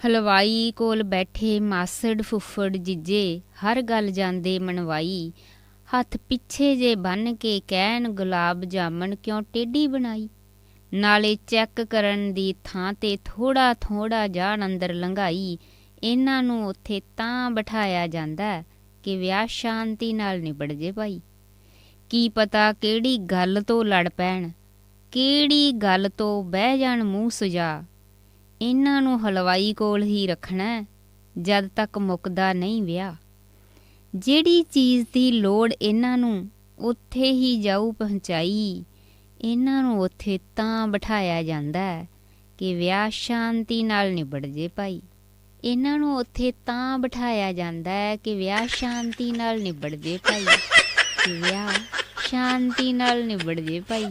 ਹਲਵਾਈ ਕੋਲ ਬੈਠੇ ਮਾਸੜ ਫੁੱਫੜ ਜਿੱਜੇ, ਹਰ ਗੱਲ ਜਾਂਦੇ ਮਨਵਾਈ। ਹੱਥ ਪਿੱਛੇ ਜੇ ਬੰਨ ਕੇ ਕਹਿਣ, ਗੁਲਾਬ ਜਾਮਣ ਕਿਉਂ ਟੇਢੀ ਬਣਾਈ? ਨਾਲੇ ਚੈੱਕ ਕਰਨ ਦੀ ਥਾਂ ਤੇ ਥੋੜਾ ਥੋੜਾ ਜਾਣ ਅੰਦਰ ਲੰਘਾਈ। ਇਹਨਾਂ ਨੂੰ ਉੱਥੇ ਤਾਂ ਬਿਠਾਇਆ ਜਾਂਦਾ ਕਿ ਵਿਆਹ ਸ਼ਾਂਤੀ ਨਾਲ ਨਿਬੜ ਜੇ ਭਾਈ। ਕੀ ਪਤਾ ਕਿਹੜੀ ਗੱਲ ਤੋਂ ਲੜ ਪੈਣ, ਕਿਹੜੀ ਗੱਲ ਤੋਂ ਬਹਿ ਜਾਣ ਮੂੰਹ ਸੁਜਾ। ਇਹਨਾਂ ਨੂੰ ਹਲਵਾਈ ਕੋਲ ਹੀ ਰੱਖਣਾ ਜਦ ਤੱਕ ਮੁੱਕਦਾ ਨਹੀਂ ਵਿਆਹ। ਜਿਹੜੀ ਚੀਜ਼ ਦੀ ਲੋੜ ਇਹਨਾਂ ਨੂੰ, ਉੱਥੇ ਹੀ ਜਾਊ ਪਹੁੰਚਾਈ। ਇਹਨਾਂ ਨੂੰ ਉੱਥੇ ਤਾਂ ਬਿਠਾਇਆ ਜਾਂਦਾ ਕਿ ਵਿਆਹ ਸ਼ਾਂਤੀ ਨਾਲ ਨਿਬੜ ਜੇ ਭਾਈ। ਇਹਨਾਂ ਨੂੰ ਉੱਥੇ ਤਾਂ ਬਿਠਾਇਆ ਜਾਂਦਾ ਕਿ ਵਿਆਹ ਸ਼ਾਂਤੀ ਨਾਲ ਨਿਬੜ ਜੇ ਭਾਈ। ਕਿ ਵਿਆਹ ਸ਼ਾਂਤੀ ਨਾਲ ਨਿਬੜ ਜੇ ਭਾਈ।